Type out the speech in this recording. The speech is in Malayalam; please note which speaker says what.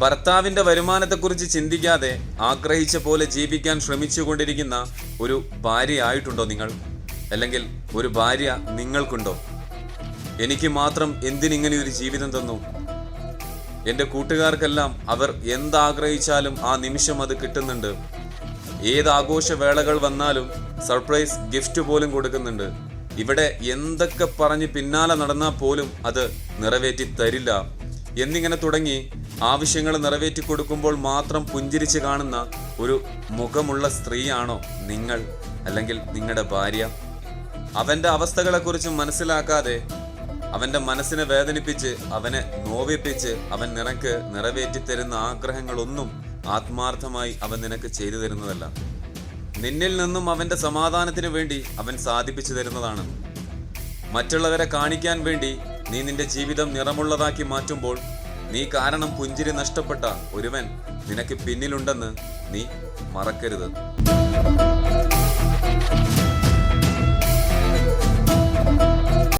Speaker 1: ഭർത്താവിന്റെ വരുമാനത്തെക്കുറിച്ച് ചിന്തിക്കാതെ ആഗ്രഹിച്ച പോലെ ജീവിക്കാൻ ശ്രമിച്ചുകൊണ്ടിരിക്കുന്ന ഒരു ഭാര്യയായിട്ടുണ്ടോ നിങ്ങൾ? അല്ലെങ്കിൽ ഒരു ഭാര്യ നിങ്ങൾക്കുണ്ടോ? എനിക്ക് മാത്രം എന്തിനിങ്ങനെ ഒരു ജീവിതം തന്നു? എന്റെ കൂട്ടുകാർക്കെല്ലാം അവർ എന്താഗ്രഹിച്ചാലും ആ നിമിഷം അത് കിട്ടുന്നുണ്ട്. ഏത് ആഘോഷവേളകൾ വന്നാലും സർപ്രൈസ് ഗിഫ്റ്റ് പോലും കൊടുക്കുന്നുണ്ട്. ഇവിടെ എന്തൊക്കെ പറഞ്ഞ് പിന്നാലെ നടന്നാൽ പോലും അത് നിറവേറ്റി തരില്ല. എന്നിങ്ങനെ തുടങ്ങി ആവശ്യങ്ങൾ നിറവേറ്റി കൊടുക്കുമ്പോൾ മാത്രം പുഞ്ചിരിച്ച് കാണുന്ന ഒരു മുഖമുള്ള സ്ത്രീയാണോ നിങ്ങൾ അല്ലെങ്കിൽ നിങ്ങളുടെ ഭാര്യ? അവന്റെ അവസ്ഥകളെക്കുറിച്ച് മനസ്സിലാക്കാതെ അവന്റെ മനസ്സിനെ വേദനിപ്പിച്ച് അവനെ നോവിപ്പിച്ച് അവൻ നിനക്ക് നിറവേറ്റി തരുന്ന ആഗ്രഹങ്ങളൊന്നും ആത്മാർത്ഥമായി അവൻ നിനക്ക് ചെയ്തു തരുന്നതല്ല. നിന്നിൽ നിന്നും അവന്റെ സമാധാനത്തിന് വേണ്ടി അവൻ സാധിപ്പിച്ചു തരുന്നതാണ്. മറ്റുള്ളവരെ കാണിക്കാൻ വേണ്ടി നീ നിന്റെ ജീവിതം നിറമുള്ളതാക്കി മാറ്റുമ്പോൾ നീ കാരണം പുഞ്ചിരി നഷ്ടപ്പെട്ട ഒരുവൻ നിനക്ക് പിന്നിലുണ്ടെന്ന് നീ മറക്കരുത്.